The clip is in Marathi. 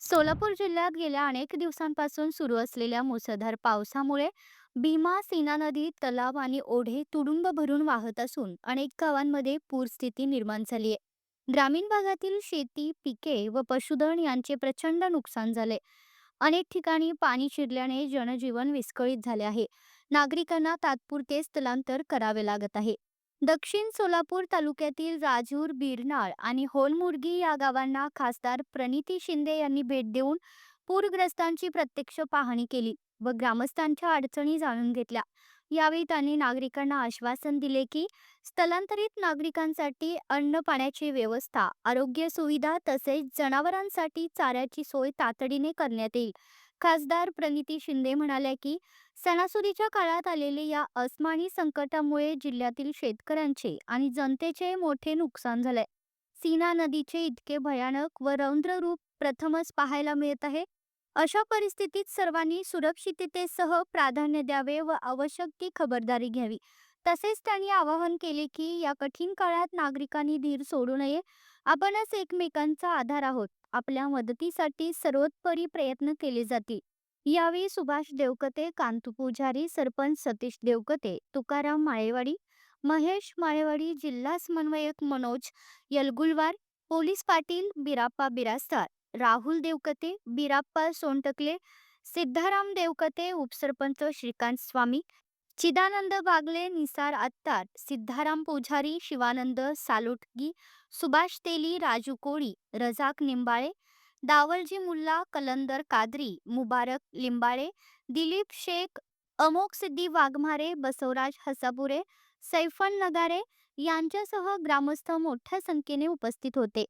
सोलापूर जिल्ह्यात गेल्या अनेक दिवसांपासून सुरू असलेल्या मुसळधार पावसामुळे भीमा सीना नदी तलाव आणि ओढे तुडुंब भरून वाहत असून अनेक गावांमध्ये पूरस्थिती निर्माण झाली आहे ग्रामीण भागातील शेती पिके व पशुधन यांचे प्रचंड नुकसान झाले अनेक ठिकाणी पाणी शिरल्याने जनजीवन विस्कळीत झाले आहे. नागरिकांना तात्पुरते स्थलांतर करावे लागत आहे. दक्षिण सोलापूर तालुक्यातील राजूर बिरनाळ आणि होलमुर्गी या गावांना खासदार प्रणिती शिंदे यांनी भेट देऊन पूरग्रस्तांची प्रत्यक्ष पाहणी केली व ग्रामस्थांच्या अडचणी जाणून घेतल्या. यावेळी त्यांनी नागरिकांना आश्वासन दिले की स्थलांतरित नागरिकांसाठी अन्न पाण्याची व्यवस्था आरोग्य सुविधा तसेच जनावरांसाठी चाऱ्याची सोय तातडीने करण्यात येईल. खासदार प्रणिती शिंदे म्हणाल्या की सणासुदीच्या काळात आलेले या अस्मानी संकटामुळे जिल्ह्यातील शेतकऱ्यांचे आणि जनतेचे मोठे नुकसान झाले सीना नदीचे इतके भयानक व रौद्र रूप प्रथमच पाहायला मिळत आहे. अशा परिस्थितीत सर्वांनी सुरक्षिततेसह प्राधान्य द्यावे व आवश्यक ती खबरदारी घ्यावी. तसेच त्यांनी आवाहन केले की या कठीण काळात नागरिकांनी धीर सोडू नये. आपणच एकमेकांचा आधार आहोत. आपल्या मदतीसाठी सर्वोत्परी प्रयत्न केले जातील. यावेळी सुभाष देवकते कांतू पुजारी सरपंच सतीश देवकते तुकाराम माळेवाडी महेश माळेवाडी जिल्हा समन्वयक मनोज यलगुलवार पोलीस पाटील बिराप्पा बिरास्तार राहुल देवकते बिराप्पा सोनटकले सिद्धाराम देवकते उपसरपंच श्रीकांत स्वामी चिदानंद बागले निसार अत्तार सिद्धाराम पुजारी शिवानंद सालोटगी सुभाष तेली राजू कोळी रजाक निंबाळे दावलजी मुल्ला कलंदर कादरी मुबारक लिंबाळे दिलीप शेख अमोक सिद्धी वाघमारे बसवराज हसापुरे सैफन नगारे यांच्यासह ग्रामस्थ मोठ्या संख्येने उपस्थित होते.